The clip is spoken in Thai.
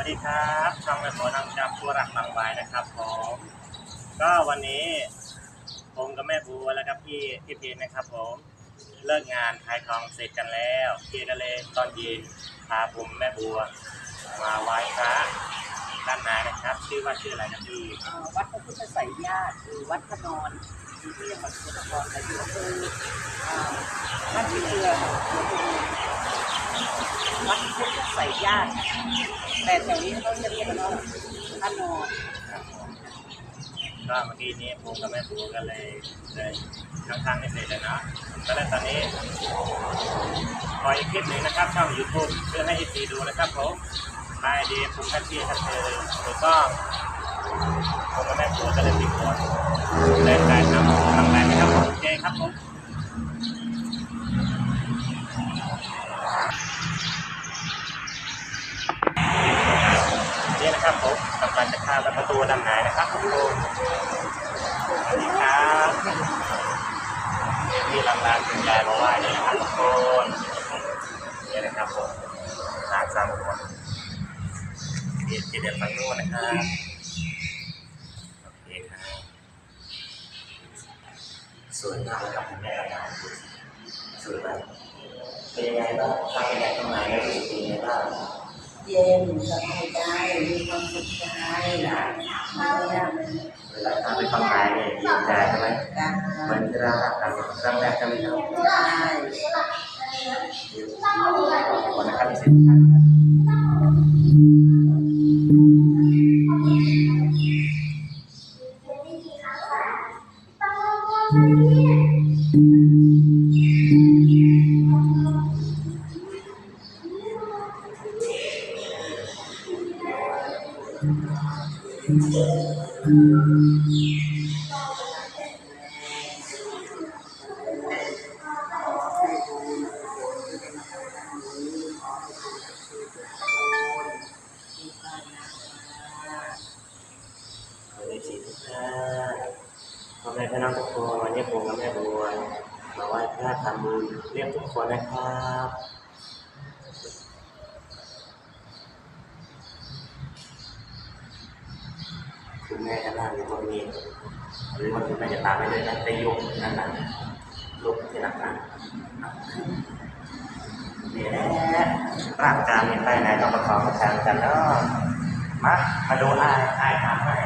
วัสดีครับช่องแม่โบนำจับผู้รักบางวายนะครับผมก็วันนี้ผมกับแม่บัวแล้วก็พี่พี่เพนนะครับผมเลิกงานขายทองเสร็จกันแล้วพี่ก็เลยตอนเย็นพาผมแม่บัว มาไหว้พระด้านในนะครับ ชื่อว่าชื่ออะไรนะพี่วัดพระพุทธไสยญาติหรือวัดพระนอนที่จังหวัดสกลนครแต่อยู่อำเภออ่าท่าขี้เรือ วัดพุทธไสยญาติแต่แถวนี้เขาจะเรียกกันว่าพระนอนก็เมื่อกี้นี้ผมกับแม่บัวก็เลยเลยข้างๆไม่เสร็จเลยเนะก็เลยตอนนี้ขออีกคลิปหนึ่งนะครับช่อง YouTube เพื่อให้อีซีดูนะครับผมไอเดียภูมิคันที่ทันเจอถูกต้องผมกับแม่บัวก็เลยติดคนเลยได้ทำทำได้ไหมครับโอเคครับผมนี่นะ ครับผมกำลังจะข้ามประตูด้านในนะครับทุกคนสวัสดีครับที่ลำลานคุณยายมาไหว้นี่นะครับทุกคนนี่นะครับผมทางสามคนที่เด็ดฝั่งนู้นนะครับโอเคครับสวยมากครับผมแม่ลำลานสวยมากเป็นยังไงบ้างทางยังไงข้างในรู้สึกยังไงบ้างเย็นสบายใจ ไม่ยากเวลาทางไปข้างในเนี่ยดีใจใช่ไหมเหมือนที่เรารักกันครั้งแรกใช่ไหมครับได้วันนะครับมีสิทธิ์ครับวันนี้สิทธิ์ครับ พ่อแม่พี่น้องทุกคนวันนี้ผมกับแม่บัวมาไหว้พระทำบุญเรียกทุกคนนะครับ คุณแม่จะนั่งอยู่ตรงนี้หรือว่าคุณแม่จะตามไปเลยนะจะยกนั่นน่ะลุกที่หนักนะนี่แหละร่างกายมีไปไหนต้องประคองประทานกันเนาะมามาดูอายอายทำให้